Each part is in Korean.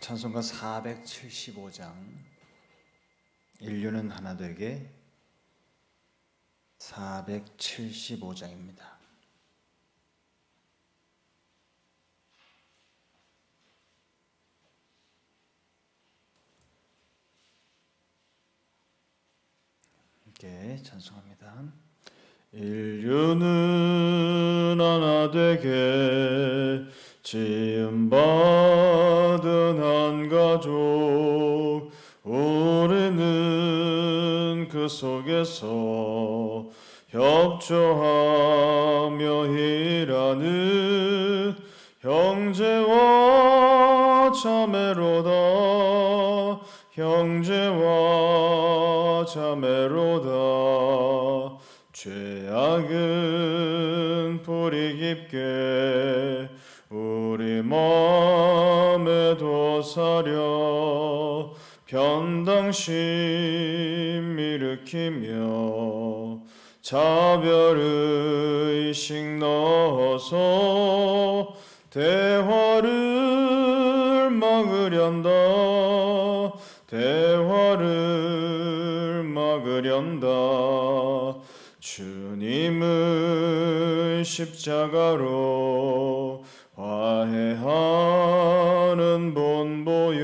찬송가 475장 인류는 하나 되게 475장입니다. 함께 찬송합니다. 인류는 하나 되게 지음 받은 한 가족 우리는 그 속에서 협조하며 일하는 형제와 자매로다. 형제와 자매로다. 죄악은 뿌리 깊게 우리 마음에 도 사려 변당심 일으키며 자별의식 넣어서 대화를 막으련다. 대화를 막으련다. 주님은 십자가로 화해하는 본보여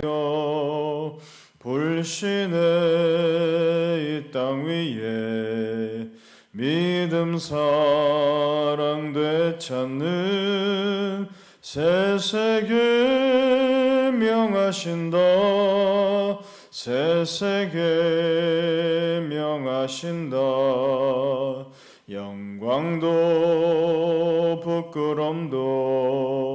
불신의 이 땅 위에 믿음 사랑 되찾는 새 세계 명하신다. 새 세계 명하신다. 영광도 부끄럼도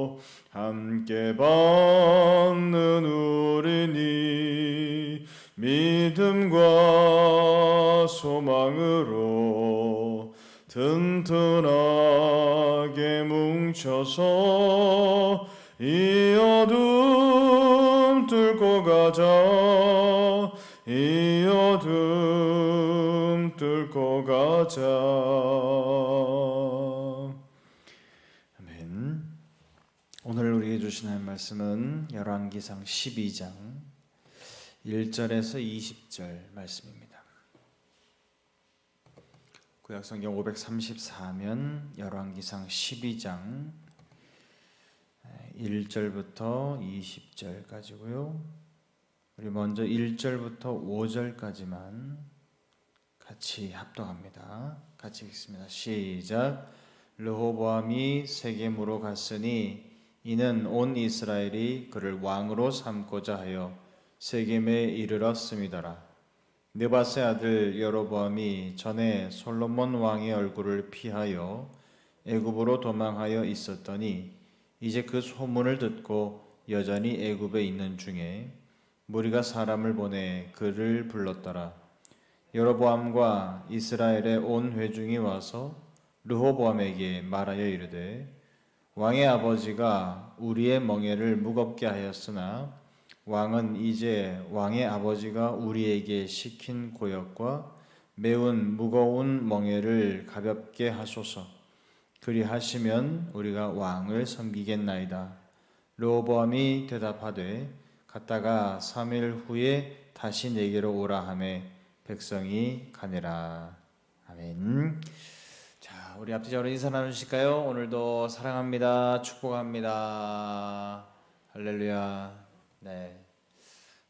함께 받는 우리니 믿음과 소망으로 튼튼하게 뭉쳐서 이 어둠 뚫고 가자. 이 어둠 뚫고 가자 아멘 오늘 우리에게 주신 하나님 말씀은 열왕기상 12장 1절에서 20절 말씀입니다 구약성경 534면 열왕기상 12장 1절부터 20절까지고요. 우리 먼저 1절부터 5절까지만 같이 합독합니다. 같이 읽습니다. 시작. 르호보암이 세겜으로 갔으니 이는 온 이스라엘이 그를 왕으로 삼고자 하여 세겜에 이르렀음이더라. 느바세 아들 여로보암이 전에 솔로몬 왕의 얼굴을 피하여 애굽으로 도망하여 있었더니 이제 그 소문을 듣고 여전히 애굽에 있는 중에 무리가 사람을 보내 그를 불렀더라. 여로보암과 이스라엘의 온 회중이 와서 르호보암에게 말하여 이르되 왕의 아버지가 우리의 멍에를 무겁게 하였으나 왕은 이제 왕의 아버지가 우리에게 시킨 고역과 매운 무거운 멍에를 가볍게 하소서. 그리하시면 우리가 왕을 섬기겠나이다. 르호보암이 대답하되 갔다가 3일 후에 다시 내게로 오라 하매 백성이 가니라. 아멘. 자, 우리 앞뒤적으로 인사 나누실까요? 오늘도 사랑합니다. 축복합니다. 할렐루야. 네.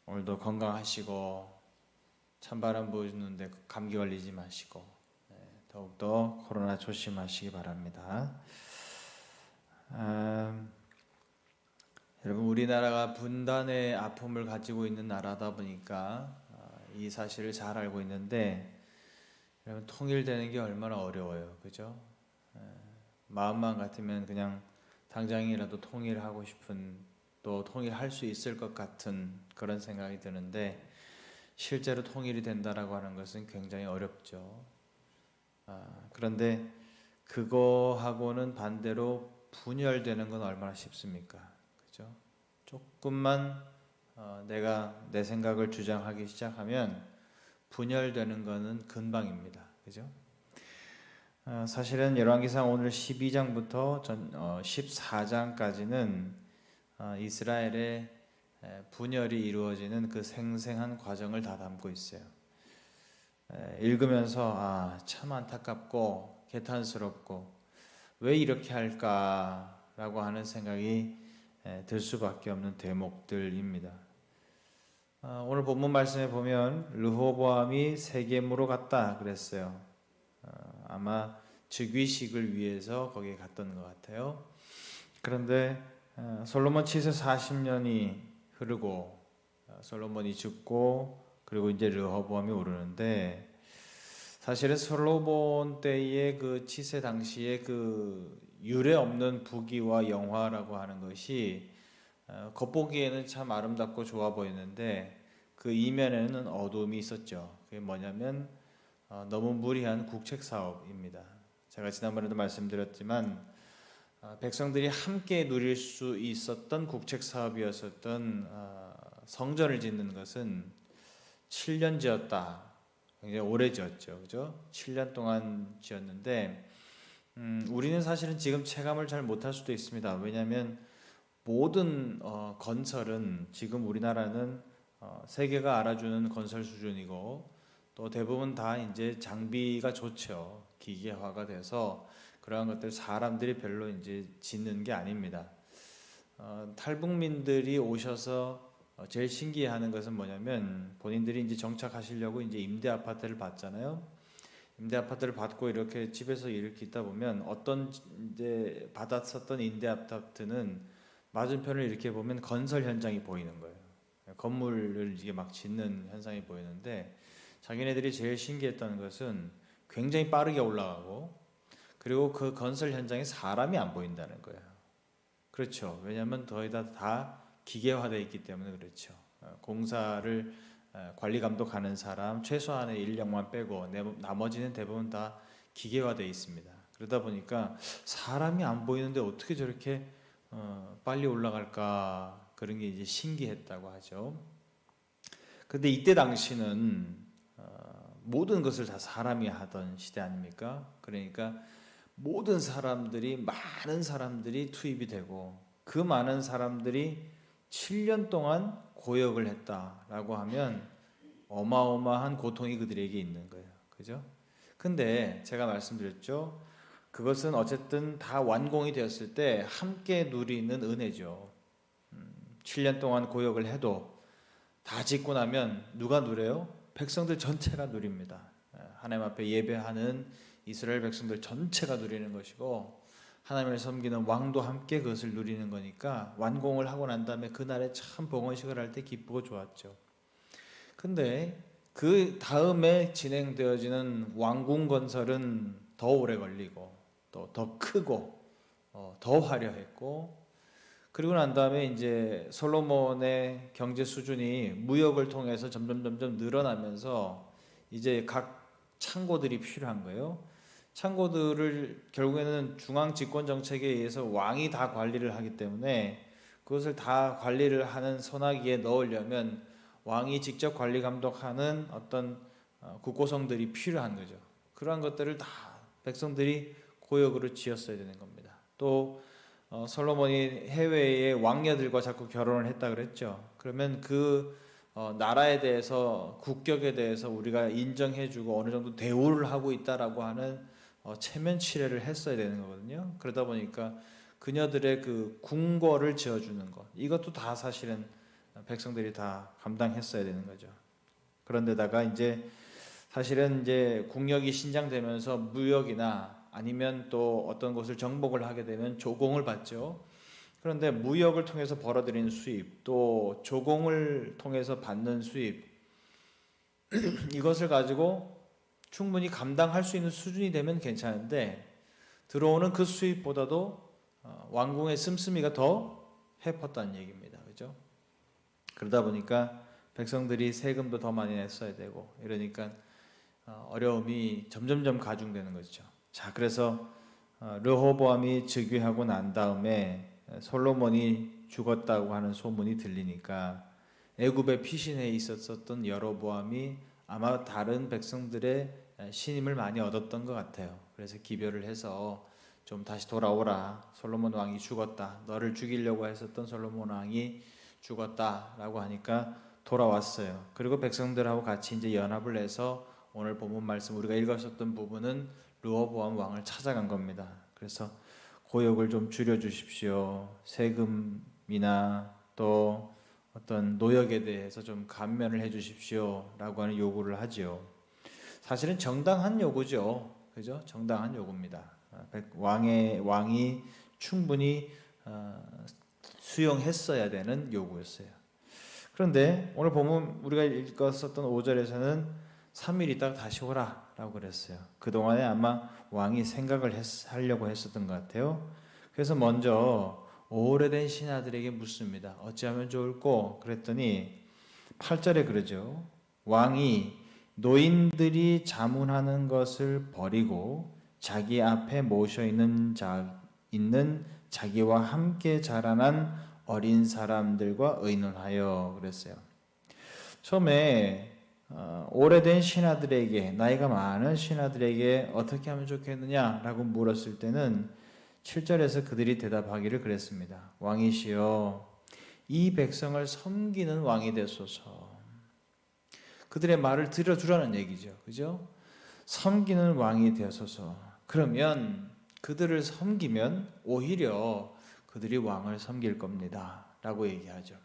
오늘도 건강하시고 찬바람 부는데 감기 걸리지 마시고 네, 더욱더 코로나 조심하시기 바랍니다. 아, 여러분 우리나라가 분단의 아픔을 가지고 있는 나라다 보니까 아, 이 사실을 잘 알고 있는데 여러분 통일되는 게 얼마나 어려워요, 그죠? 에, 마음만 같으면 그냥 당장이라도 통일하고 싶은 또 통일할 수 있을 것 같은 그런 생각이 드는데 실제로 통일이 된다라고 하는 것은 굉장히 어렵죠. 아, 그런데 그거하고는 반대로 분열되는 건 얼마나 쉽습니까? 그죠? 조금만 어, 내가 내 생각을 주장하기 시작하면 분열되는 것은 금방입니다. 그죠? 어, 사실은 열왕기상 오늘 12장부터 전, 어, 14장까지는 어, 이스라엘의 에, 분열이 이루어지는 그 생생한 과정을 다 담고 있어요. 에, 읽으면서 아, 참 안타깝고 개탄스럽고 왜 이렇게 할까라고 하는 생각이 에, 들 수밖에 없는 대목들입니다. 아, 오늘 본문 말씀에 보면 르호보암이 세겜으로 갔다 그랬어요. 아, 아마 즉위식을 위해서 거기에 갔던 것 같아요. 그런데 아, 솔로몬 치세 40년이 흐르고 아, 솔로몬이 죽고 그리고 이제 르호보암이 오르는데 사실은 솔로몬 때의 그 치세 당시에 그 유례 없는 부귀와 영화라고 하는 것이 어, 겉보기에는 참 아름답고 좋아 보이는데 그 이면에는 어둠이 있었죠. 그게 뭐냐면 어, 너무 무리한 국책 사업입니다. 제가 지난번에도 말씀드렸지만 어, 백성들이 함께 누릴 수 있었던 국책 사업이었었던 어, 성전을 짓는 것은 7년 지었다. 굉장히 오래 지었죠. 그죠? 7년 동안 지었는데 음, 우리는 사실은 지금 체감을 잘 못할 수도 있습니다. 왜냐하면 모든 어, 건설은 지금 우리나라는 어, 세계가 알아주는 건설 수준이고 또 대부분 다 이제 장비가 좋죠. 기계화가 돼서 그러한 것들 사람들이 별로 이제 짓는 게 아닙니다. 어, 탈북민들이 오셔서 어, 제일 신기해하는 것은 뭐냐면 본인들이 이제 정착하시려고 이제 임대 아파트를 받잖아요. 임대 아파트를 받고 이렇게 집에서 이렇게 있다 보면 어떤 이제 받았었던 임대 아파트는 맞은편을 이렇게 보면 건설 현장이 보이는 거예요. 건물을 이게 막 짓는 현상이 보이는데 자기네들이 제일 신기했던 것은 굉장히 빠르게 올라가고 그리고 그 건설 현장에 사람이 안 보인다는 거예요. 그렇죠. 왜냐하면 거의 다, 다 기계화되어 있기 때문에 그렇죠. 어, 공사를 어, 관리 감독하는 사람 최소한의 인력만 빼고 내- 나머지는 대부분 다 기계화되어 있습니다. 그러다 보니까 사람이 안 보이는데 어떻게 저렇게 어, 빨리 올라갈까 그런 게 이제 신기했다고 하죠. 근데 이때 당시는 어, 모든 것을 다 사람이 하던 시대 아닙니까? 그러니까 모든 사람들이 많은 사람들이 투입이 되고 그 많은 사람들이 7년 동안 고역을 했다라고 하면 어마어마한 고통이 그들에게 있는 거예요. 그죠? 근데 제가 말씀드렸죠. 그것은 어쨌든 다 완공이 되었을 때 함께 누리는 은혜죠. 음, 7년 동안 고역을 해도 다 짓고 나면 누가 누려요? 백성들 전체가 누립니다. 예, 하나님 앞에 예배하는 이스라엘 백성들 전체가 누리는 것이고 하나님을 섬기는 왕도 함께 그것을 누리는 거니까 완공을 하고 난 다음에 그날에 참 봉헌식을 할 때 기쁘고 좋았죠. 근데 그 다음에 진행되어지는 왕궁 건설은 더 오래 걸리고 또 더 크고 어, 더 화려했고 그리고 난 다음에 이제 솔로몬의 경제 수준이 무역을 통해서 점점 점점 늘어나면서 이제 각 창고들이 필요한 거예요. 창고들을 결국에는 중앙 집권 정책에 의해서 왕이 다 관리를 하기 때문에 그것을 다 관리를 하는 소나기에 넣으려면 왕이 직접 관리 감독하는 어떤 어, 국고성들이 필요한 거죠. 그러한 것들을 다 백성들이 고역으로 지었어야 되는 겁니다. 또 어, 솔로몬이 해외의 왕녀들과 자꾸 결혼을 했다 그랬죠. 그러면 그 어, 나라에 대해서 국격에 대해서 우리가 인정해주고 어느 정도 대우를 하고 있다라고 하는 어, 체면 치레를 했어야 되는 거거든요. 그러다 보니까 그녀들의 그 궁궐을 지어주는 것 이것도 다 사실은 백성들이 다 감당했어야 되는 거죠. 그런데다가 이제 사실은 이제 국력이 신장되면서 무역이나 아니면 또 어떤 곳을 정복을 하게 되면 조공을 받죠. 그런데 무역을 통해서 벌어들이는 수입, 또 조공을 통해서 받는 수입, 이것을 가지고 충분히 감당할 수 있는 수준이 되면 괜찮은데 들어오는 그 수입보다도 어, 왕궁의 씀씀이가 더 해펐다는 얘기입니다. 그죠? 그러다 보니까 백성들이 세금도 더 많이 냈어야 되고 이러니까 어, 어려움이 점점점 가중되는 거죠. 자, 그래서 어, 르호보암이 즉위하고 난 다음에 솔로몬이 죽었다고 하는 소문이 들리니까 애굽의 피신에 있었었던 여로보암이 아마 다른 백성들의 신임을 많이 얻었던 것 같아요. 그래서 기별을 해서 좀 다시 돌아오라. 솔로몬 왕이 죽었다. 너를 죽이려고 했었던 솔로몬 왕이 죽었다라고 하니까 돌아왔어요. 그리고 백성들하고 같이 이제 연합을 해서 오늘 본문 말씀 우리가 읽었었던 부분은 르호보암 왕을 찾아간 겁니다. 그래서 고역을 좀 줄여 주십시오. 세금이나 또 어떤 노역에 대해서 좀 감면을 해 주십시오라고 하는 요구를 하지요. 사실은 정당한 요구죠. 그죠? 정당한 요구입니다. 아, 백- 왕의 왕이 충분히 어, 수용했어야 되는 요구였어요. 그런데 오늘 보면 우리가 읽었었던 5절에서는 3일 있다가 다시 오라 라고 그랬어요. 그동안에 아마 왕이 생각을 했- 하려고 했었던 것 같아요. 그래서 먼저 오래된 신하들에게 묻습니다. 어찌하면 좋을꼬? 그랬더니 8절에 그러죠. 왕이 노인들이 자문하는 것을 버리고 자기 앞에 모셔 있는 자 있는 자기와 함께 자라난 어린 사람들과 의논하여 그랬어요. 처음에 어, 오래된 신하들에게 나이가 많은 신하들에게 어떻게 하면 좋겠느냐라고 물었을 때는 7절에서 그들이 대답하기를 그랬습니다. 왕이시여 이 백성을 섬기는 왕이 되소서. 그들의 말을 들어주라는 얘기죠. 그죠? 섬기는 왕이 되소서. 그러면 그들을 섬기면 오히려 그들이 왕을 섬길 겁니다. 라고 얘기하죠.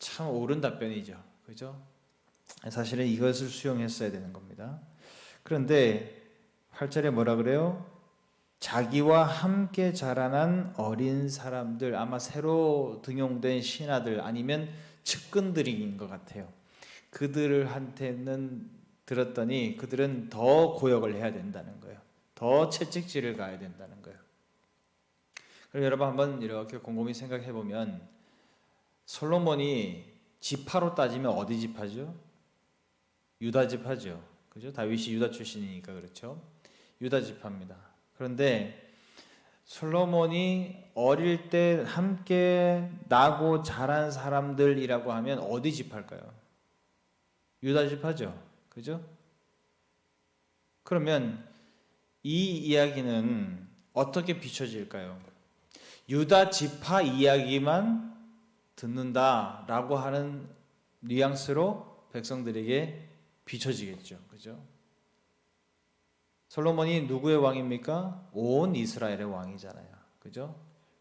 참 옳은 답변이죠. 그죠? 사실은 이것을 수용했어야 되는 겁니다. 그런데 8절에 뭐라 그래요? 자기와 함께 자라난 어린 사람들, 아마 새로 등용된 신하들 아니면 측근들인 것 같아요. 그들한테는 들었더니 그들은 더 고역을 해야 된다는 거예요. 더 채찍질을 가야 된다는 거예요. 그럼 여러분 한번 이렇게 곰곰이 생각해 보면 솔로몬이 지파로 따지면 어디 지파죠? 유다 지파죠. 그죠? 다윗이 유다 출신이니까 그렇죠. 유다 지파입니다. 그런데 솔로몬이 어릴 때 함께 나고 자란 사람들이라고 하면 어디 지파일까요? 유다 지파죠. 그죠? 그러면 이 이야기는 어떻게 비춰질까요? 유다 지파 이야기만 듣는다라고 하는 뉘앙스로 백성들에게 비춰지겠죠. 그죠? 솔로몬이 누구의 왕입니까? 온 이스라엘의 왕이잖아요. 그죠?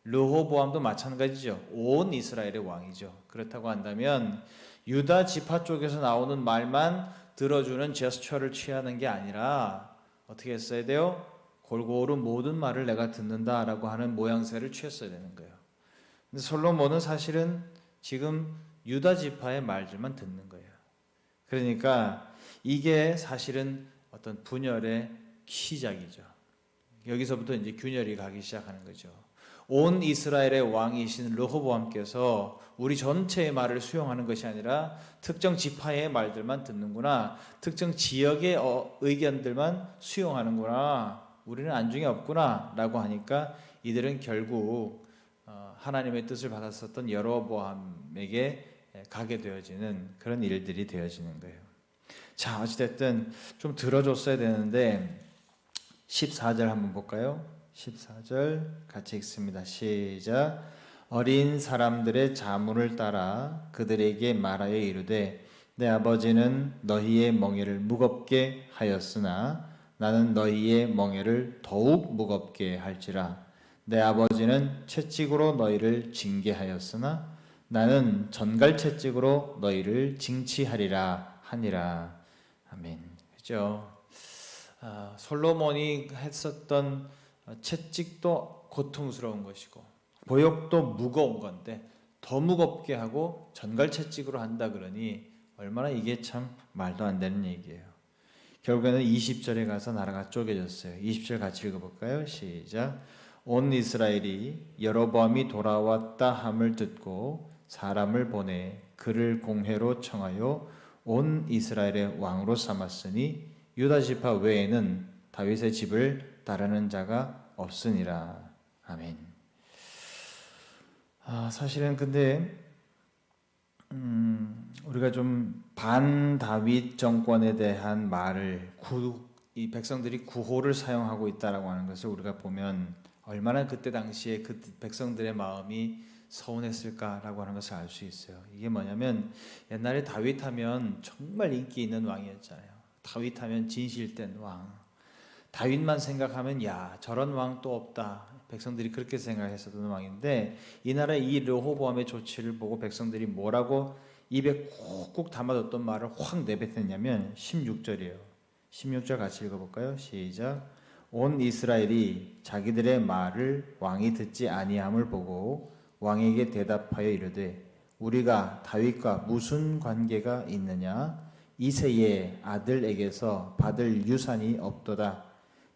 르호보암도 마찬가지죠. 온 이스라엘의 왕이죠. 그렇다고 한다면 유다 지파 쪽에서 나오는 말만 들어주는 제스처를 취하는 게 아니라 어떻게 했어야 돼요? 골고루 모든 말을 내가 듣는다라고 하는 모양새를 취했어야 되는 거예요. 근데 솔로몬은 사실은 지금 유다 지파의 말들만 듣는 거예요. 그러니까 이게 사실은 어떤 분열의 시작이죠. 여기서부터 이제 균열이 가기 시작하는 거죠. 온 이스라엘의 왕이신 르호보암께서 우리 전체의 말을 수용하는 것이 아니라 특정 지파의 말들만 듣는구나. 특정 지역의 어, 의견들만 수용하는구나. 우리는 안중에 없구나 라고 하니까 이들은 결국 어, 하나님의 뜻을 받았었던 여로보암에게 가게 되어지는 그런 일들이 되어지는 거예요. 자, 어찌됐든 좀 들어줬어야 되는데 14절 한번 볼까요? 14절 같이 읽습니다. 시작. 어린 사람들의 자문을 따라 그들에게 말하여 이르되 내 아버지는 너희의 멍에를 무겁게 하였으나 나는 너희의 멍에를 더욱 무겁게 할지라 내 아버지는 채찍으로 너희를 징계하였으나 나는 전갈 채찍으로 너희를 징치하리라 하니라 아멘 그죠 아, 솔로몬이 했었던 채찍도 고통스러운 것이고 보역도 무거운 건데 더 무겁게 하고 전갈 채찍으로 한다 그러니 얼마나 이게 참 말도 안 되는 얘기예요. 결국에는 20절에 가서 나라가 쪼개졌어요. 20절 같이 읽어볼까요? 시작. 온 이스라엘이 여로보암이 돌아왔다 함을 듣고 사람을 보내 그를 공회로 청하여 온 이스라엘의 왕으로 삼았으니 유다 지파 외에는 다윗의 집을 따르는 자가 없으니라. 아멘. 아, 사실은 근데 음, 우리가 좀 반 다윗 정권에 대한 말을 구, 이 백성들이 구호를 사용하고 있다라고 하는 것을 우리가 보면 얼마나 그때 당시에 그 백성들의 마음이 서운했을까라고 하는 것을 알 수 있어요. 이게 뭐냐면 옛날에 다윗 하면 정말 인기 있는 왕이었잖아요. 다윗 하면 진실된 왕. 다윗만 생각하면 야 저런 왕 또 없다. 백성들이 그렇게 생각했었던 왕인데 이 나라 이 르호보암의 조치를 보고 백성들이 뭐라고 입에 콕콕 담아뒀던 말을 확 내뱉었냐면 16절이에요. 16절 같이 읽어볼까요? 시작. 온 이스라엘이 자기들의 말을 왕이 듣지 아니함을 보고 왕에게 대답하여 이르되 우리가 다윗과 무슨 관계가 있느냐? 이세의 아들에게서 받을 유산이 없도다.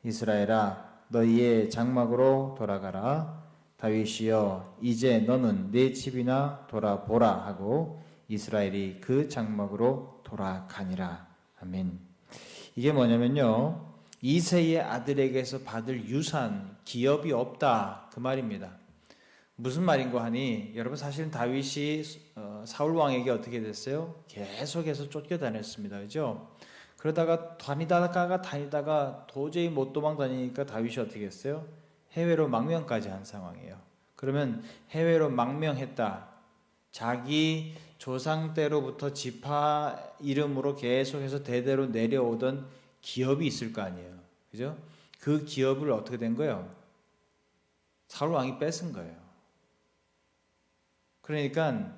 이스라엘아 너희의 장막으로 돌아가라. 다윗이여 이제 너는 내 집이나 돌아보라 하고 이스라엘이 그 장막으로 돌아가니라. 아멘. 이게 뭐냐면요. 이세의 아들에게서 받을 유산 기업이 없다. 그 말입니다 무슨 말인고 하니 여러분 사실은 다윗이 어, 사울 왕에게 어떻게 됐어요? 계속해서 쫓겨다녔습니다. 그죠? 그러다가 다니다가 다니다가 도저히 못 도망다니니까 다윗이 어떻게 했어요? 해외로 망명까지 한 상황이에요. 그러면 해외로 망명했다. 자기 조상 때로부터 지파 이름으로 계속해서 대대로 내려오던 기업이 있을 거 아니에요. 그죠? 그 기업을 어떻게 된 거예요? 사울 왕이 뺏은 거예요. 그러니까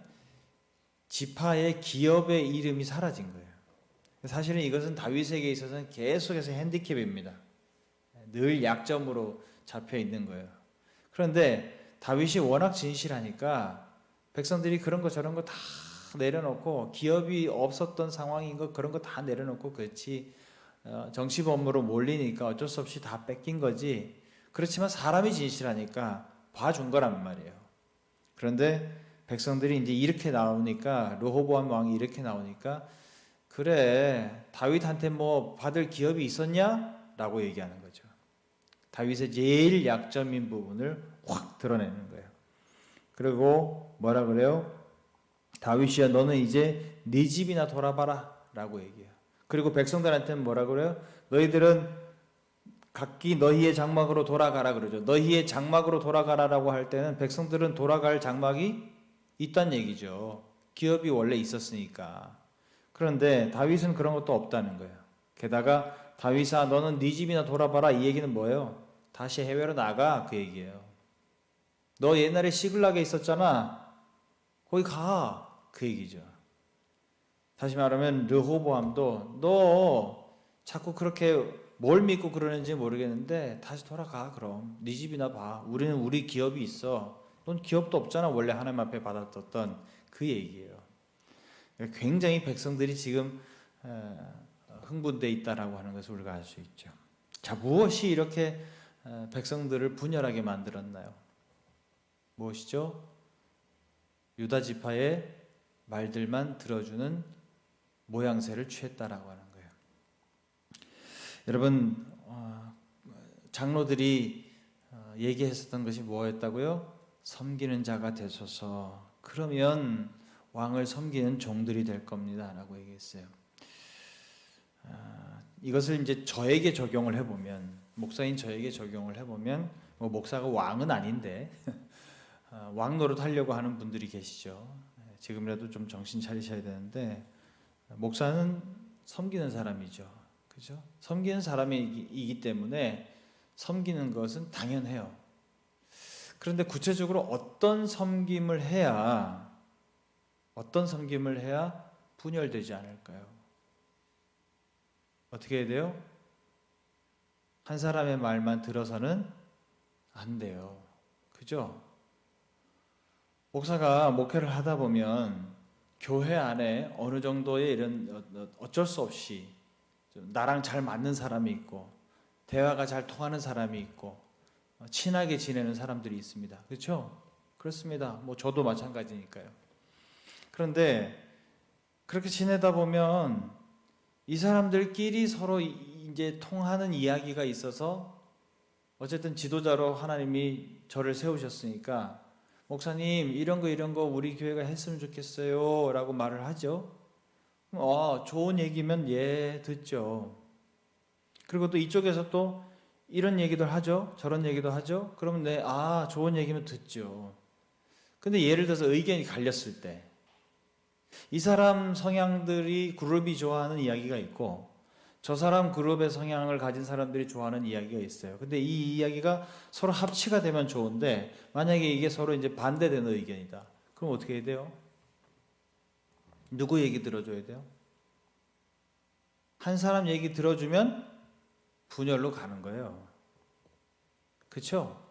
지파의 기업의 이름이 사라진 거예요. 사실은 이것은 다윗에게 있어서는 계속해서 핸디캡입니다. 늘 약점으로 잡혀 있는 거예요. 그런데 다윗이 워낙 진실하니까 백성들이 그런 거 저런 거 다 내려놓고 기업이 없었던 상황인 거 그런 거 다 내려놓고 그렇지 어, 정치범으로 몰리니까 어쩔 수 없이 다 뺏긴 거지. 그렇지만 사람이 진실하니까 봐준 거란 말이에요. 그런데 백성들이 이제 이렇게 나오니까 르호보암 왕이 이렇게 나오니까 그래 다윗한테 뭐 받을 기업이 있었냐?라고 얘기하는 거죠. 다윗의 제일 약점인 부분을 확 드러내는 거예요. 그리고 뭐라 그래요? 다윗이야 너는 이제 네 집이나 돌아봐라라고 얘기해요. 그리고 백성들한테는 뭐라 그래요? 너희들은 각기 너희의 장막으로 돌아가라 그러죠. 너희의 장막으로 돌아가라라고 할 때는 백성들은 돌아갈 장막이 있단 얘기죠. 기업이 원래 있었으니까. 그런데 다윗은 그런 것도 없다는 거예요. 게다가 다윗아 너는 네 집이나 돌아봐라 이 얘기는 뭐예요? 다시 해외로 나가 그 얘기예요. 너 옛날에 시글락에 있었잖아. 거기 가. 그 얘기죠. 다시 말하면 르호보암도 너 자꾸 그렇게 뭘 믿고 그러는지 모르겠는데 다시 돌아가 그럼 네 집이나 봐. 우리는 우리 기업이 있어. 넌 기업도 없잖아. 원래 하나님 앞에 받았던 그 얘기예요. 굉장히 백성들이 지금 어, 흥분돼 있다라고 하는 것을 우리가 알 수 있죠. 자, 무엇이 이렇게 어, 백성들을 분열하게 만들었나요? 무엇이죠? 유다 지파의 말들만 들어주는 모양새를 취했다라고 하는 거예요. 여러분 어, 장로들이 얘기했었던 것이 뭐였다고요? 섬기는 자가 되소서. 그러면 왕을 섬기는 종들이 될 겁니다라고 얘기했어요. 아, 이것을 이제 저에게 적용을 해보면 목사인 저에게 적용을 해보면 뭐 목사가 왕은 아닌데 아, 왕 노릇 하려고 하는 분들이 계시죠. 지금이라도 좀 정신 차리셔야 되는데 목사는 섬기는 사람이죠. 그죠? 섬기는 사람이기 때문에 섬기는 것은 당연해요. 그런데 구체적으로 어떤 섬김을 해야 어떤 섬김을 해야 분열되지 않을까요? 어떻게 해야 돼요? 한 사람의 말만 들어서는 안 돼요. 그죠? 목사가 목회를 하다 보면 교회 안에 어느 정도의 이런 어, 어, 어쩔 수 없이 나랑 잘 맞는 사람이 있고 대화가 잘 통하는 사람이 있고 어, 친하게 지내는 사람들이 있습니다. 그렇죠? 그렇습니다. 뭐 저도 마찬가지니까요. 그런데 그렇게 지내다 보면 이 사람들끼리 서로 이제 통하는 이야기가 있어서 어쨌든 지도자로 하나님이 저를 세우셨으니까 목사님 이런 거 이런 거 우리 교회가 했으면 좋겠어요라고 말을 하죠. 어, 좋은 얘기면 예 듣죠. 그리고 또 이쪽에서 또 이런 얘기도 하죠. 저런 얘기도 하죠. 그러면 내, 아, 좋은 얘기면 듣죠. 근데 예를 들어서 의견이 갈렸을 때, 이 사람 성향들이 그룹이 좋아하는 이야기가 있고, 저 사람 그룹의 성향을 가진 사람들이 좋아하는 이야기가 있어요. 근데 이 이야기가 서로 합치가 되면 좋은데, 만약에 이게 서로 이제 반대되는 의견이다. 그럼 어떻게 해야 돼요? 누구 얘기 들어줘야 돼요? 한 사람 얘기 들어주면 분열로 가는 거예요. 그쵸?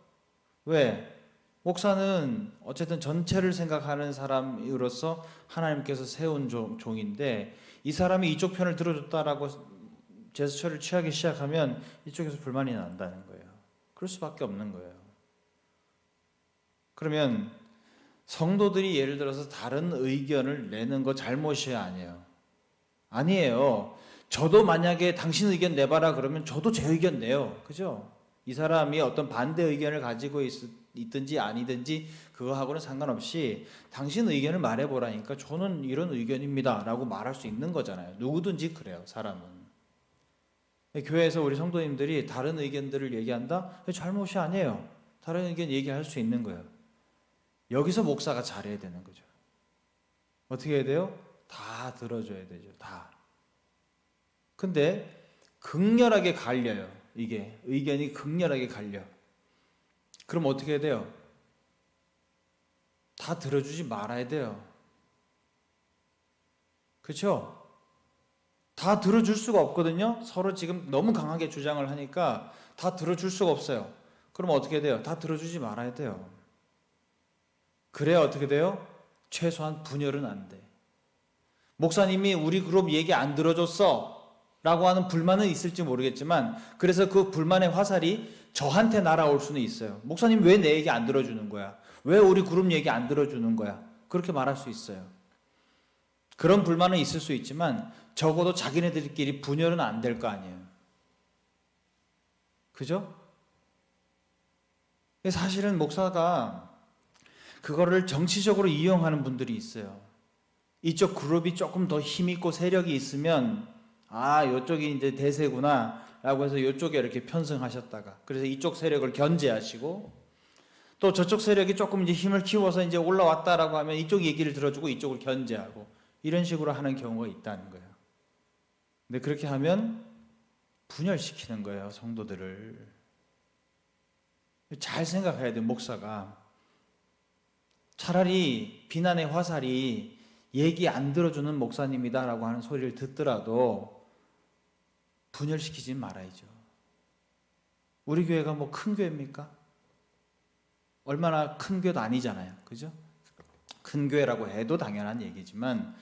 왜? 목사는 어쨌든 전체를 생각하는 사람으로서 하나님께서 세운 종, 종인데 이 사람이 이쪽 편을 들어줬다라고 제스처를 취하기 시작하면 이쪽에서 불만이 난다는 거예요. 그럴 수밖에 없는 거예요. 그러면 성도들이 예를 들어서 다른 의견을 내는 거 잘못이 아니에요. 아니에요. 저도 만약에 당신 의견 내봐라 그러면 저도 제 의견 내요. 그죠? 이 사람이 어떤 반대 의견을 가지고 있, 있든지 아니든지 그거하고는 상관없이 당신 의견을 말해보라니까 저는 이런 의견입니다. 라고 말할 수 있는 거잖아요. 누구든지 그래요. 사람은. 교회에서 우리 성도님들이 다른 의견들을 얘기한다? 잘못이 아니에요. 다른 의견 얘기할 수 있는 거예요. 여기서 목사가 잘해야 되는 거죠. 어떻게 해야 돼요? 다 들어줘야 되죠. 다. 근데 극렬하게 갈려요. 이게 의견이 극렬하게 갈려. 그럼 어떻게 해야 돼요? 다 들어주지 말아야 돼요. 그렇죠? 다 들어줄 수가 없거든요. 서로 지금 너무 강하게 주장을 하니까 다 들어줄 수가 없어요. 그럼 어떻게 돼요? 다 들어주지 말아야 돼요. 그래야 어떻게 돼요? 최소한 분열은 안 돼. 목사님이 우리 그룹 얘기 안 들어줬어. 라고 하는 불만은 있을지 모르겠지만, 그래서 그 불만의 화살이 저한테 날아올 수는 있어요. 목사님 왜 내 얘기 안 들어주는 거야? 왜 우리 그룹 얘기 안 들어주는 거야? 그렇게 말할 수 있어요. 그런 불만은 있을 수 있지만, 적어도 자기네들끼리 분열은 안 될 거 아니에요. 그죠? 사실은 목사가 그거를 정치적으로 이용하는 분들이 있어요. 이쪽 그룹이 조금 더 힘있고 세력이 있으면 아, 요쪽이 이제 대세구나 라고 해서 요쪽에 이렇게 편승하셨다가 그래서 이쪽 세력을 견제하시고 또 저쪽 세력이 조금 이제 힘을 키워서 이제 올라왔다라고 하면 이쪽 얘기를 들어주고 이쪽을 견제하고 이런 식으로 하는 경우가 있다는 거예요. 근데 그렇게 하면 분열시키는 거예요, 성도들을. 잘 생각해야 돼, 목사가. 차라리 비난의 화살이 얘기 안 들어주는 목사님이다라고 하는 소리를 듣더라도 분열시키지 말아야죠. 우리 교회가 뭐 큰 교회입니까? 얼마나 큰 교회도 아니잖아요. 그죠? 큰 교회라고 해도 당연한 얘기지만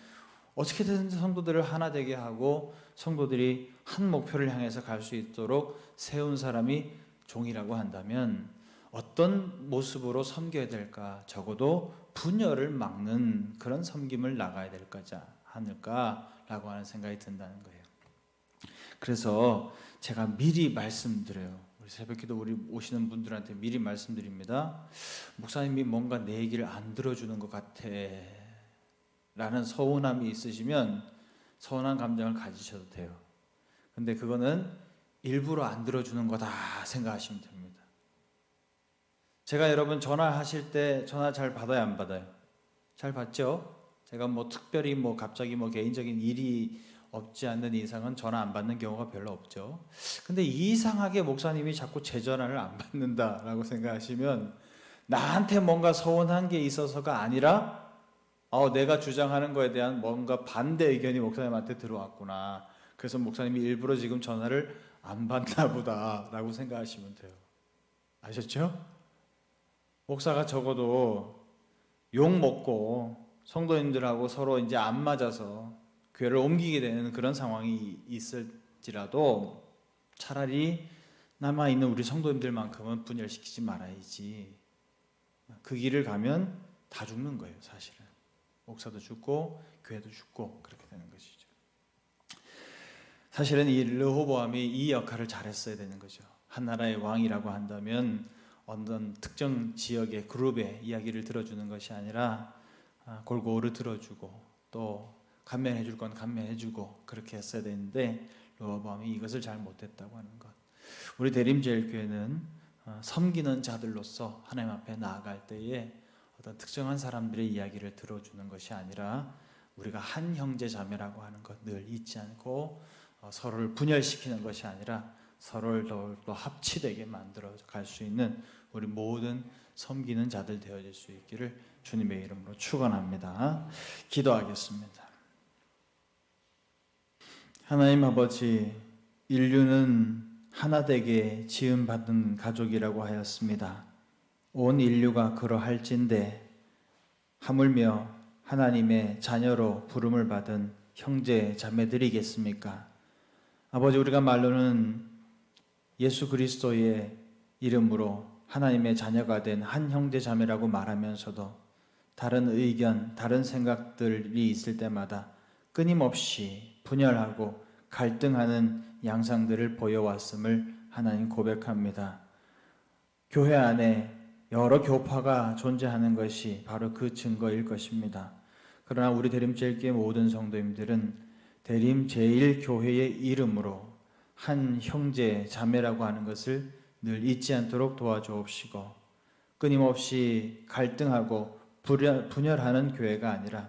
어떻게든 성도들을 하나 되게 하고 성도들이 한 목표를 향해서 갈 수 있도록 세운 사람이 종이라고 한다면 어떤 모습으로 섬겨야 될까? 적어도 분열을 막는 그런 섬김을 나가야 될 거지 않을까라고 하는 생각이 든다는 거예요. 그래서 제가 미리 말씀드려요. 우리 새벽기도 우리 오시는 분들한테 미리 말씀드립니다. 목사님이 뭔가 내 얘기를 안 들어주는 것 같아. 라는 서운함이 있으시면 서운한 감정을 가지셔도 돼요. 근데 그거는 일부러 안 들어주는 거다 생각하시면 됩니다. 제가 여러분 전화하실 때 전화 잘 받아요, 안 받아요? 잘 받죠? 제가 뭐 특별히 뭐 갑자기 뭐 개인적인 일이 없지 않는 이상은 전화 안 받는 경우가 별로 없죠. 근데 이상하게 목사님이 자꾸 제 전화를 안 받는다라고 생각하시면 나한테 뭔가 서운한 게 있어서가 아니라 어, 내가 주장하는 거에 대한 뭔가 반대 의견이 목사님한테 들어왔구나. 그래서 목사님이 일부러 지금 전화를 안 받나 보다라고 생각하시면 돼요. 아셨죠? 목사가 적어도 욕 먹고 성도님들하고 서로 이제 안 맞아서 교회를 옮기게 되는 그런 상황이 있을지라도 차라리 남아 있는 우리 성도님들만큼은 분열시키지 말아야지. 그 길을 가면 다 죽는 거예요, 사실은. 목사도 죽고 교회도 죽고 그렇게 되는 것이죠. 사실은 이 르호보암이 이 역할을 잘했어야 되는 거죠. 한 나라의 왕이라고 한다면 어떤 특정 지역의 그룹의 이야기를 들어주는 것이 아니라 아, 골고루 들어주고 또 감면해 줄 건 감면해 주고 그렇게 했어야 되는데 르호보암이 이것을 잘 못했다고 하는 것. 우리 대림제일교회는 어, 섬기는 자들로서 하나님 앞에 나아갈 때에 어떤 특정한 사람들의 이야기를 들어주는 것이 아니라 우리가 한 형제 자매라고 하는 것 늘 잊지 않고 어, 서로를 분열시키는 것이 아니라 서로를 더욱더 합치되게 만들어 갈 수 있는 우리 모든 섬기는 자들 되어질 수 있기를 주님의 이름으로 축원합니다. 기도하겠습니다. 하나님 아버지 인류는 하나 되게 지음 받은 가족이라고 하였습니다. 온 인류가 그러할진대 하물며 하나님의 자녀로 부름을 받은 형제 자매들이겠습니까? 아버지 우리가 말로는 예수 그리스도의 이름으로 하나님의 자녀가 된 한 형제 자매라고 말하면서도 다른 의견, 다른 생각들이 있을 때마다 끊임없이 분열하고 갈등하는 양상들을 보여왔음을 하나님 고백합니다. 교회 안에 여러 교파가 존재하는 것이 바로 그 증거일 것입니다. 그러나 우리 대림제일교회 모든 성도님들은 대림 제일교회의 이름으로 한 형제 자매라고 하는 것을 늘 잊지 않도록 도와주옵시고 끊임없이 갈등하고 분열- 분열하는 교회가 아니라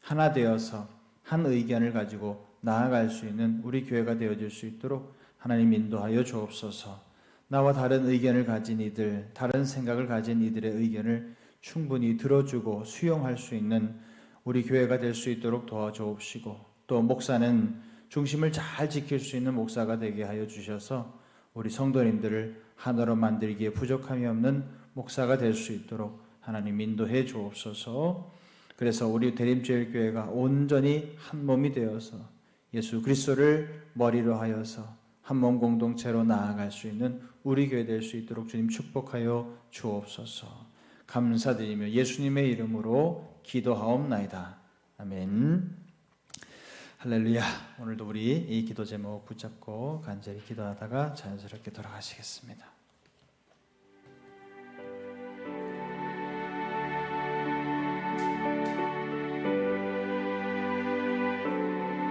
하나 되어서 한 의견을 가지고 나아갈 수 있는 우리 교회가 되어질 수 있도록 하나님 인도하여 주옵소서. 나와 다른 의견을 가진 이들, 다른 생각을 가진 이들의 의견을 충분히 들어주고 수용할 수 있는 우리 교회가 될 수 있도록 도와주옵시고 또 목사는 중심을 잘 지킬 수 있는 목사가 되게 하여 주셔서 우리 성도님들을 하나로 만들기에 부족함이 없는 목사가 될 수 있도록 하나님 인도해 주옵소서. 그래서 우리 대림제일교회가 온전히 한 몸이 되어서 예수 그리스도를 머리로 하여서 한 몸 공동체로 나아갈 수 있는 우리 교회 될 수 있도록 주님 축복하여 주옵소서. 감사드리며 예수님의 이름으로 기도하옵나이다. 아멘. 할렐루야. 오늘도 우리 이 기도 제목 붙잡고 간절히 기도하다가 자연스럽게 돌아가시겠습니다.